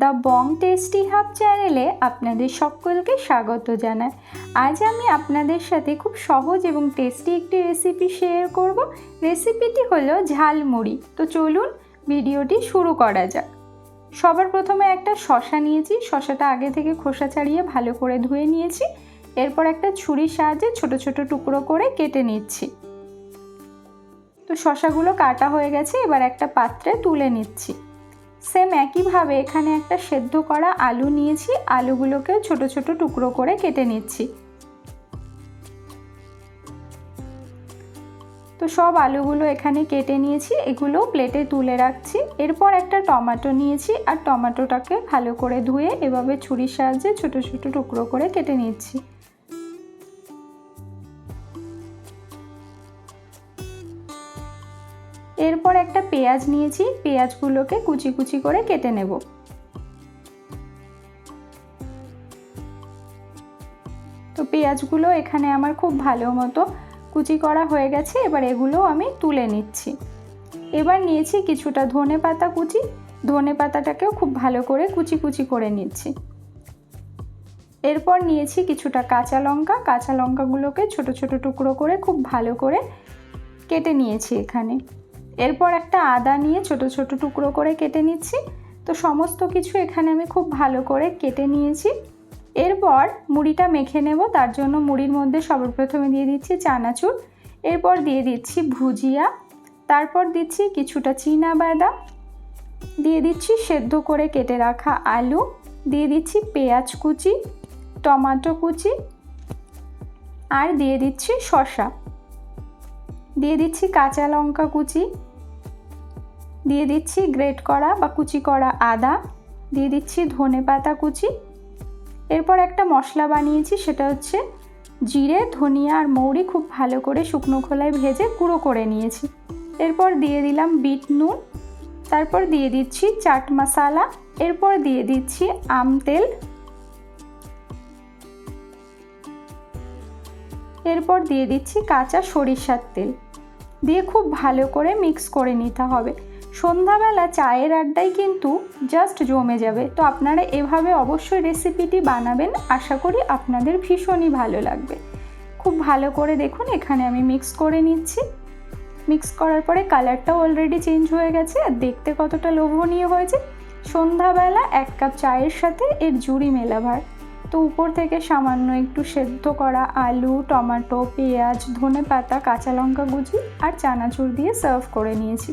The Bong tasty hub চ্যানেলে আপনাদের সকলকে স্বাগত জানাই। আজ আমি আপনাদের সাথে খুব সহজ এবং টেস্টি একটি রেসিপি শেয়ার করব। রেসিপিটি হলো ঝালমুড়ি তো চলুন ভিডিওটি শুরু করা যাক। সবার প্রথমে একটা শশা নিয়েছি। শশাটা আগে থেকে খোসা ছাড়িয়ে ভালো করে ধুয়ে নিয়েছি। এরপর একটা ছুরির সাহায্যে ছোট ছোট টুকরো করে কেটে নিচ্ছি। তো শশাগুলো কাটা হয়ে গেছে। এবার একটা পাত্রে তুলে নিচ্ছি। সেম একইভাবে এখানে একটা সেদ্ধ করা আলু নিয়েছি। আলুগুলোকেও ছোট ছোট টুকরো করে কেটে নিচ্ছি। তো সব আলুগুলো এখানে কেটে নিয়েছি। এগুলো প্লেটে তুলে রাখছি। এরপর একটা টমেটো নিয়েছি আর টমেটোটাকে ভালো করে ধুয়ে এভাবে ছুরির সাহায্যে ছোট ছোট টুকরো করে কেটে নিচ্ছি। এরপর একটা পেঁয়াজ নিয়েছি, পেঁয়াজগুলোকে কুচি কুচি করে কেটে নেব। তো পেঁয়াজগুলো এখানে আমার খুব ভালো মতো কুচি করা হয়ে গেছে, এবার এগুলো আমি তুলে নিচ্ছি। এবার নিয়েছি কিছুটা ধনে পাতা কুচি, ধনে পাতাটাকেও খুব ভালো করে কুচি কুচি করে নিচ্ছি। এরপর নিয়েছি কিছুটা কাঁচা লঙ্কা, কাঁচা লঙ্কাগুলোকে ছোট ছোট টুকরো করে খুব ভালো করে কেটে নিয়েছি এখানে। এরপর একটা আদা নিয়ে ছোট ছোট টুকরো করে কেটে নিচ্ছি। তো সমস্ত কিছু এখানে আমি খুব ভালো করে কেটে নিয়েছি। এরপর মুড়িটা মেখে নেব, তার জন্য মুড়ির মধ্যে সর্বপ্রথমে দিয়ে দিচ্ছি চানাচুর। এরপর দিয়ে দিচ্ছি ভুজিয়া। তারপর দিচ্ছি কিছুটা চীনা বাদাম। দিয়ে দিচ্ছি সেদ্ধ করে কেটে রাখা আলু। দিয়ে দিচ্ছি পেঁয়াজ কুচি, টমাটো কুচি আর দিয়ে দিচ্ছি শশা দিয়ে দিচ্ছি কাঁচা লঙ্কা কুচি। দিয়ে দিচ্ছি গ্রেট করা বা কুচি করা আদা, দিয়ে দিচ্ছি ধনে পাতা কুচি। এরপর একটা মশলা বানিয়েছি, সেটা হচ্ছে জিরে, ধনিয়া আর মৌরি খুব ভালো করে শুকনো খোলায় ভেজে গুঁড়ো করে নিয়েছি। এরপর দিয়ে দিলাম বিট নুন, তারপর দিয়ে দিচ্ছি চাট মশালা, এরপর দিয়ে দিচ্ছি আম তেল। এরপর দিয়ে দিচ্ছি কাঁচা সরিষার তেল। দিয়ে খুব ভালো করে মিক্স করে নিতে হবে। সন্ধ্যাবেলা চায়ের আড্ডায় কিন্তু জাস্ট জমে যাবে। তো আপনারা এভাবে অবশ্যই রেসিপিটি বানাবেন। আশা করি আপনাদের ভীষণই ভালো লাগবে। খুব ভালো করে দেখুন, এখানে আমি মিক্স করে নিচ্ছি। মিক্স করার পরে কালারটাও অলরেডি চেঞ্জ হয়ে গেছে। আর দেখতে কতটা লোভনীয় হয়েছে। সন্ধ্যাবেলা এক কাপ চায়ের সাথে এর জুড়ি মেলাভার। তো উপর থেকে সামান্য একটু সেদ্ধ করা আলু, টমেটো, পেঁয়াজ ধনে পাতা কাঁচা লঙ্কা গুজি আর চানাচুর দিয়ে সার্ভ করে নিয়েছি।